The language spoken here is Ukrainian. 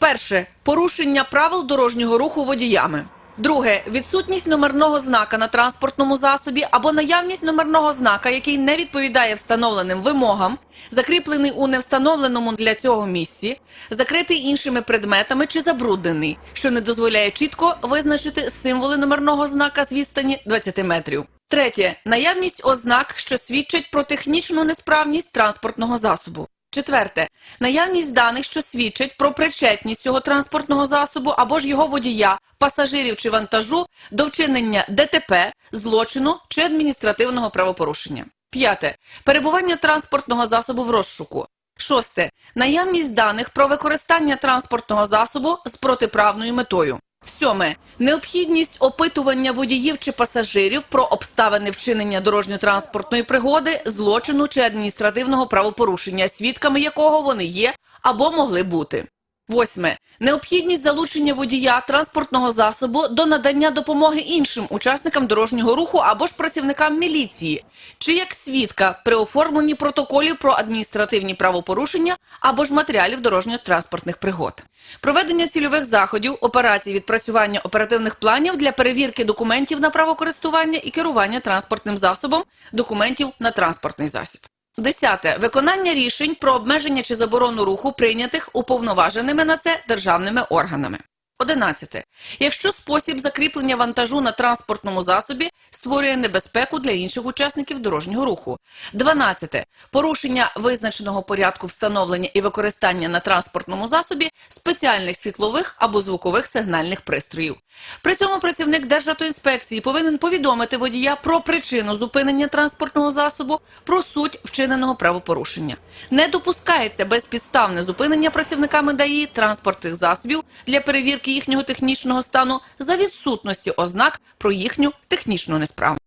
Перше порушення правил дорожнього руху водіями. Друге відсутність номерного знака на транспортному засобі або наявність номерного знака, який не відповідає встановленим вимогам, закріплений у невстановленому для цього місці, закритий іншими предметами чи забруднений, що не дозволяє чітко визначити символи номерного знака з відстані 20 метрів. Третє наявність ознак, що свідчать про технічну несправність транспортного засобу. Четверте наявність даних, що свідчать про причетність цього транспортного засобу або ж його водія, пасажирів чи вантажу до вчинення ДТП, злочину чи адміністративного правопорушення. П'яте перебування транспортного засобу в розшуку. Шосте наявність даних про використання транспортного засобу з протиправною метою. Сьоме необхідність опитування водіїв чи пасажирів про обставини вчинення дорожньо-транспортної пригоди, злочину чи адміністративного правопорушення, свідками якого вони є або могли бути. Восьме необхідність залучення водія транспортного засобу до надання допомоги іншим учасникам дорожнього руху або ж працівникам міліції, чи як свідка при оформленні протоколів про адміністративні правопорушення або ж матеріалів дорожньо-транспортних пригод. Проведення цільових заходів, операцій відпрацювання оперативних планів для перевірки документів на право користування і керування транспортним засобом, документів на транспортний засіб. Десяте виконання рішень про обмеження чи заборону руху прийнятих уповноваженими на це державними органами. Одинадцяте. Якщо спосіб закріплення вантажу на транспортному засобі створює небезпеку для інших учасників дорожнього руху. Дванадцяте. Порушення визначеного порядку встановлення і використання на транспортному засобі спеціальних світлових або звукових сигнальних пристроїв. При цьому працівник Державтоінспекції повинен повідомити водія про причину зупинення транспортного засобу, про суть вчиненого правопорушення. Не допускається безпідставне зупинення працівниками ДАІ транспортних засобів для перевірки їхнього технічного стану за відсутності ознак про їхню технічну несправність.